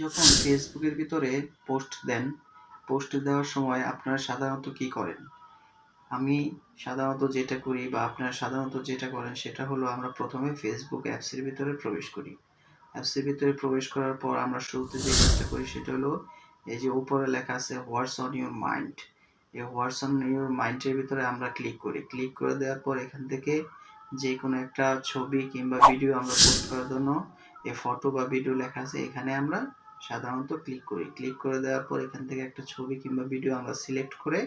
যখন ফেসবুকের ভিতরে পোস্ট দেন, পোস্ট দেওয়ার সময় আপনারা সাধারণত কি করেন? আমি সাধারণত যেটা করি বা আপনারা সাধারণত যেটা করেন, সেটা হলো আমরা প্রথমে ফেসবুক অ্যাপসের ভিতরে প্রবেশ করি। অ্যাপসের ভিতরে প্রবেশ করার পর আমরা শুরুতে যে কাজটা করি, সেটা হলো এই যে উপরে লেখা আছে হোয়াটস অন ইউর মাইন্ড এই হোয়াটস অন ইউর মাইন্ডের ভিতরে আমরা ক্লিক করি। ক্লিক করে দেওয়ার পর এখান থেকে যে কোনো একটা ছবি কিংবা ভিডিও আমরা পোস্ট করার জন্য, এই ফটো বা ভিডিও লেখা আছে, এখানে আমরা সাধারণত ক্লিক করি। ক্লিক করে দেওয়ার পর এখান থেকে একটা ছবি কিংবা ভিডিও আমরা সিলেক্ট করে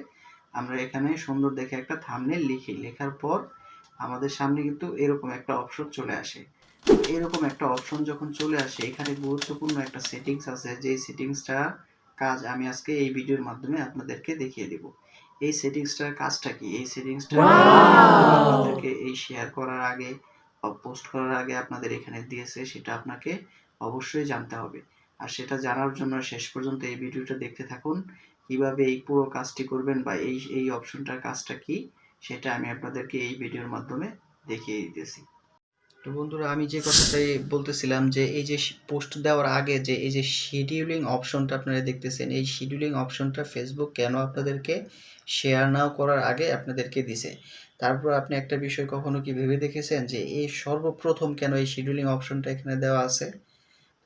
আমরা এখানে সুন্দর দেখে একটা থাম্বনেল লিখি। লেখার পর আমাদের সামনে কিন্তু এরকম একটা অপশন চলে আসে। এরকম একটা অপশন যখন চলে আসে এখানে গুরুত্বপূর্ণ একটা সেটিংস আছে যে সেটিংসটা কাজ আমি আজকে এই ভিডিওর মাধ্যমে আপনাদেরকে দেখিয়ে দেব। এই সেটিংসটার কাজটা কি? এই সেটিংসটা আপনাদেরকে এই শেয়ার করার আগে বা পোস্ট করার আগে আপনাদের এখানে দিয়েছে সেটা আপনাকে অবশ্যই জানতে হবে। আর সেটা জানার জন্য শেষ পর্যন্ত এই ভিডিওটা দেখতে থাকুন। কীভাবে এই পুরো কাজটি করবেন বা এই এই অপশনটার কাজটা কি, সেটা আমি আপনাদেরকে এই ভিডিওর মাধ্যমে দেখিয়ে দিতেছি। তো বন্ধুরা, আমি যে কথাটাই বলতেছিলাম যে এই যে পোস্ট দেওয়ার আগে যে, এই যে শিডিউলিং অপশনটা আপনারা দেখতেছেন, এই শিডিউলিং অপশনটা ফেসবুক কেন আপনাদেরকে শেয়ার নাও করার আগে আপনাদেরকে দিছে? তারপর আপনি একটা বিষয় কখনো কি ভেবে দেখেছেন যে এই সর্বপ্রথম কেন এই শিডিউলিং অপশনটা এখানে দেওয়া আছে?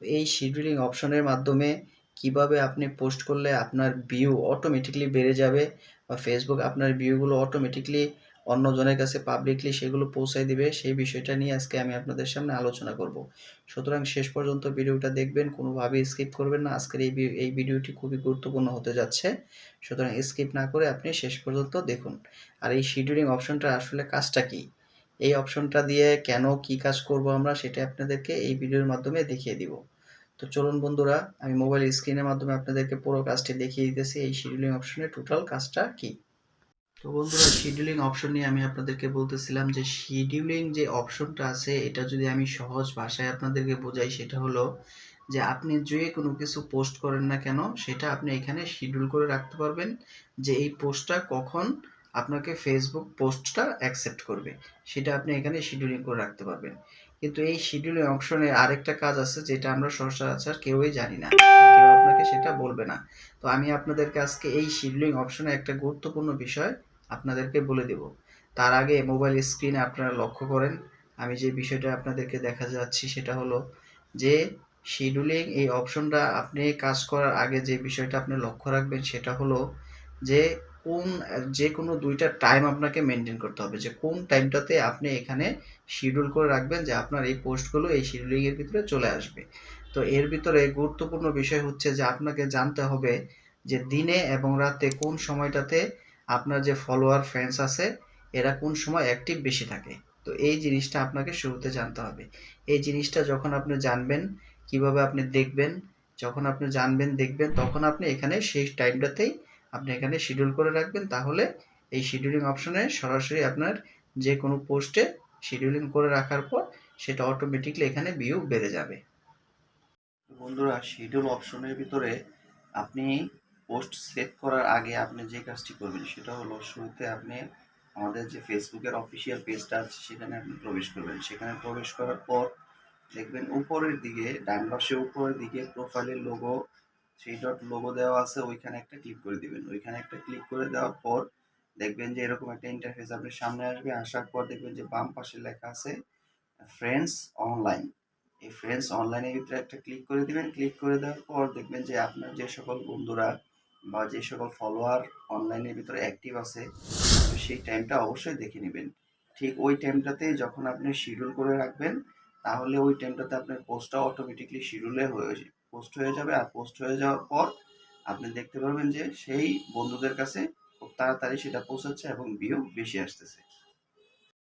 এই শিডিউলিং অপশনের মাধ্যমে কীভাবে আপনি পোস্ট করলে আপনার ভিউ অটোমেটিকলি বেড়ে যাবে বা ফেসবুক আপনার ভিউগুলো অটোমেটিকলি অন্যজনের কাছে পাবলিকলি সেগুলো পৌঁছায় দিবে, সেই বিষয়টা নিয়ে আজকে আমি আপনাদের সামনে আলোচনা করব। সুতরাং শেষ পর্যন্ত ভিডিওটা দেখবেন, কোনোভাবেই স্কিপ করবেন না। আজকের এই এই ভিডিওটি খুবই গুরুত্বপূর্ণ হতে যাচ্ছে। সুতরাং স্কিপ না করে আপনি শেষ পর্যন্ত দেখুন। আর এই শিডিউলিং অপশনটা আসলে কাজটা কি? এই অপশনটা দিয়ে কেন কি কাজ করব আমরা সেটা আপনাদেরকে এই ভিডিওর মাধ্যমে দেখিয়ে দিব। তো চলুন বন্ধুরা, আমি মোবাইল স্ক্রিনের মাধ্যমে আপনাদেরকে পুরো কাজটি দেখিয়ে দিতেছি, এই শিডিউলিং অপশনের টোটাল কাজটা কি? তো বন্ধুরা শিডিউলিং অপশন নিয়ে আমি আপনাদেরকে বলতেছিলাম যে শিডিউলিং যে অপশনটা আছে, এটা যদি আমি সহজ ভাষায় আপনাদেরকে বোঝাই, সেটা হলো যে আপনি যে কোনো কিছু পোস্ট করেন না কেন, সেটা আপনি এখানে শিডিউল করে রাখতে পারবেন যে এই পোস্টটা কখন আপনাকে ফেসবুক পোস্টটা অ্যাকসেপ্ট করবে। সেটা আপনি এখানে শিডিউলিং করে রাখতে পারবেন। কিন্তু এই শিডিউলিং অপশনের আরেকটা কাজ আছে, যেটা আমরা সচরাচর কেউই জানি না। কেউ আপনাকে সেটা বলবে না। তো আমি আপনাদেরকে আজকে এই শিডিউলিং অপশনে একটা গুরুত্বপূর্ণ বিষয় আপনাদেরকে বলে দেব। তার আগে মোবাইল স্ক্রিনে আপনারা লক্ষ্য করেন। আমি যে বিষয়টা আপনাদেরকে দেখা যাচ্ছি সেটা হলো যে শিডিউলিং এই অপশনটা আপনি কাজ করার আগে যে বিষয়টা আপনি লক্ষ্য রাখবেন সেটা হলো যে কোন যে কোনো দুইটা টাইম আপনাকে মেনটেন করতে হবে। যে কোন টাইমটাতে আপনি এখানে শিডিউল করে রাখবেন যে আপনার এই পোস্টগুলো এই শিডিউলিং এর ভিতরে চলে আসবে। তো এর ভিতরে গুরুত্বপূর্ণ বিষয় হচ্ছে যে আপনাকে জানতে হবে যে দিনে এবং রাতে কোন সময়টাতে আপনার যে ফলোয়ার ফ্রেন্ডস আছে, এরা কোন সময় অ্যাক্টিভ বেশি থাকে। তো এই জিনিসটা আপনাকে শুরুতে জানতে হবে। এই জিনিসটা যখন আপনি জানবেন, কীভাবে আপনি দেখবেন, যখন আপনি জানবেন, দেখবেন, তখন আপনি এখানে সেই টাইমটাতেই আপনি এখানে শিডিউল করে রাখবেন, তাহলে এই শিডিউলিং অপশনে সরাসরি আপনার যে কোনো পোস্টে শিডিউলিং করে রাখার পর সেটা অটোমেটিকলি এখানে ভিউ বেড়ে যাবে। বন্ধুরা শিডিউল অপশনের ভিতরে আপনি পোস্ট সেট করার আগে আপনি যে কাজটি করবেন সেটা হলো শুরুতে আপনি আমাদের যে ফেসবুকের অফিসিয়াল পেজটা আছে সেখানে আপনি প্রবেশ করবেন। সেখানে প্রবেশ করার পর দেখবেন উপরের দিকে, ডান পাশে উপরের দিকে প্রোফাইলের লোগো থ্রি ডট লোগো দেওয়া আছে, ওইখানে একটা ক্লিক করে দিবেন। ওইখানে একটা ক্লিক করে দেওয়ার পর দেখবেন যে এরকম একটা ইন্টারফেস আপনার সামনে আসবে। আসার পর দেখবেন যে বাম পাশে লেখা আছে ফ্রেন্ডস অনলাইন এই ফ্রেন্ডস অনলাইনের ভিতরে একটা ক্লিক করে দিবেন। ক্লিক করে দেওয়ার পর দেখবেন যে আপনার যে সকল বন্ধুরা বা যে সকল ফলোয়ার অনলাইনের ভিতরে অ্যাক্টিভ আছে সেই টাইমটা অবশ্যই দেখে নেবেন। ঠিক ওই টাইমটাতে যখন আপনি শিডিউল করে রাখবেন, তাহলে ওই টাইমটাতে আপনার পোস্টটা অটোমেটিকলি শিডিউলে হয়ে পোস্ট হয়ে যাবে আর পোস্ট হয়ে যাওয়ার পর আপনি দেখতে পারবেন যে সেই বন্ধুদের কাছে খুব তাড়াতাড়ি সেটা পৌঁছাচ্ছে এবং ভিউ বেশি আসতেছে।